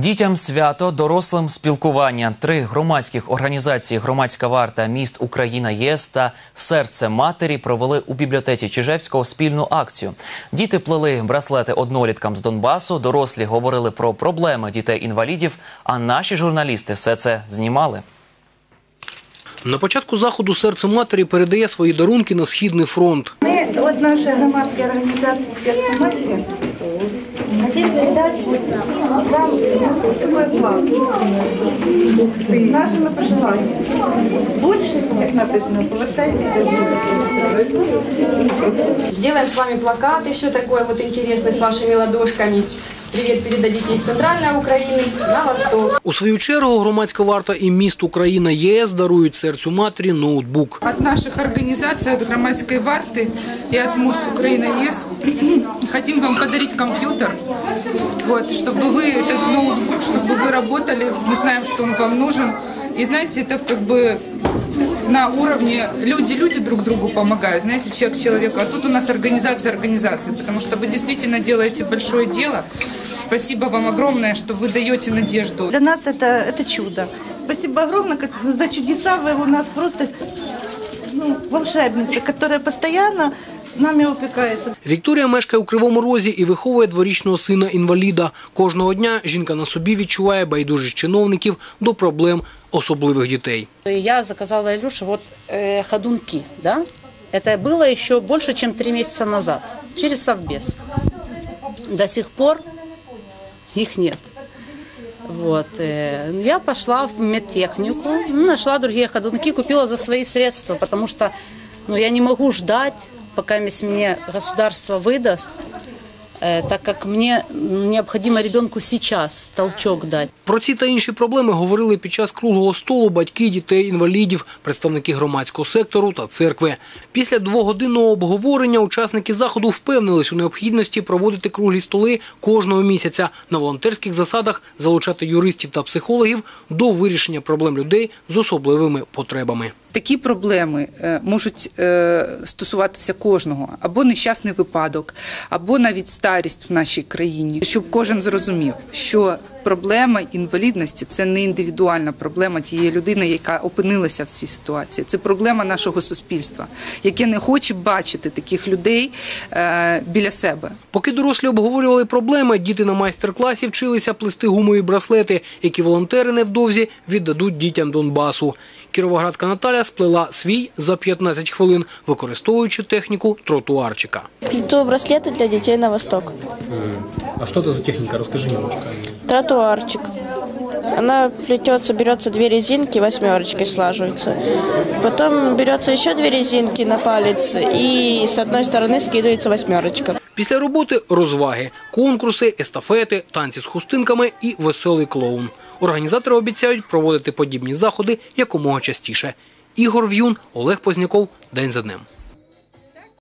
Дітям свято, дорослим спілкування. Три громадських організації Громадська варта міст Україна ЄС та Серце матері провели у бібліотеці Чижевського спільну акцію. Діти плели браслети одноліткам з Донбасу. Дорослі говорили про проблеми дітей-інвалідів. А наші журналісти все це знімали. На початку заходу серце матері передає свої дарунки на східний фронт. Ми, от наша громадська організація «Серце матері» хотіли передати вам нашими пожеланнями. Більшість, як написано, повертайтеся в Сделаем с вами плакат еще такой вот интересный с вашими ладошками. Привет передадите из центральной Украины на восток. У свою чергу громадська варта і міст Україна ЄС дарують серцю матері ноутбук. От наших организаций, от громадской варты и от Мост Украина ЕС хотим вам подарить компьютер, вот, чтобы вы этот ноутбук, чтобы вы работали. Мы знаем, что он вам нужен. И знаете, это как бы на уровне люди, люди друг другу помогают, знаете, человек человеку. А тут у нас организация организации, потому что вы действительно делаете большое дело. Спасибо вам огромное, что вы даете надежду. Для нас это, это чудо. Спасибо огромное за чудеса. Вы у нас просто ну, волшебница, которая постоянно нами опекается. Вікторія мешкає у Кривому Розі і виховує дворічного сина інваліда. Кожного дня жінка на собі відчуває байдужість чиновників до проблем особливих дітей. Я заказала Илюше вот э, ходунки, да? Это было еще больше, чем три месяца назад, через Совбез. До сих пор их нет. Вот. э, Я пошла в медтехнику, ну, нашла другие ходунки, купила за свои средства, потому что ну, я не могу ждать, пока мне государство выдаст, так как мне необходимо ребенку сейчас толчок дать. Про ці та інші проблеми говорили під час круглого столу батьки дітей-інвалідів, представники громадського сектору та церкви. Після двогодинного обговорення учасники заходу впевнились у необхідності проводити круглі столи кожного місяця на волонтерських засадах, залучати юристів та психологів до вирішення проблем людей з особливими потребами. Такі проблеми е, можуть е, стосуватися кожного, або нещасний випадок, або навіть старість в нашій країні. Щоб кожен зрозумів, що проблема інвалідності це не індивідуальна проблема тієї людини, яка опинилася в цій ситуації. Це проблема нашого суспільства, яке не хоче бачити таких людей е, біля себе. Поки дорослі обговорювали проблеми, діти на майстер-класі вчилися плести гумові браслети, які волонтери невдовзі віддадуть дітям Донбасу. Кіровоградка Наталя сплела свій за 15 хвилин, використовуючи техніку тротуарчика. Плету браслеты для детей на восток. А що це за техніка? Розкажи немножко. Тротуарчик. Она плетется, берется две резинки, восьмерочкой слаживается. Потом берется еще две резинки на палец, и с одной стороны скидывается восьмерочка. Після роботи розваги, конкурси, естафети, танці з хустинками і веселий клоун. Організатори обіцяють проводити подібні заходи якомога частіше. Ігор В'юн, Олег Позняков. День за днем.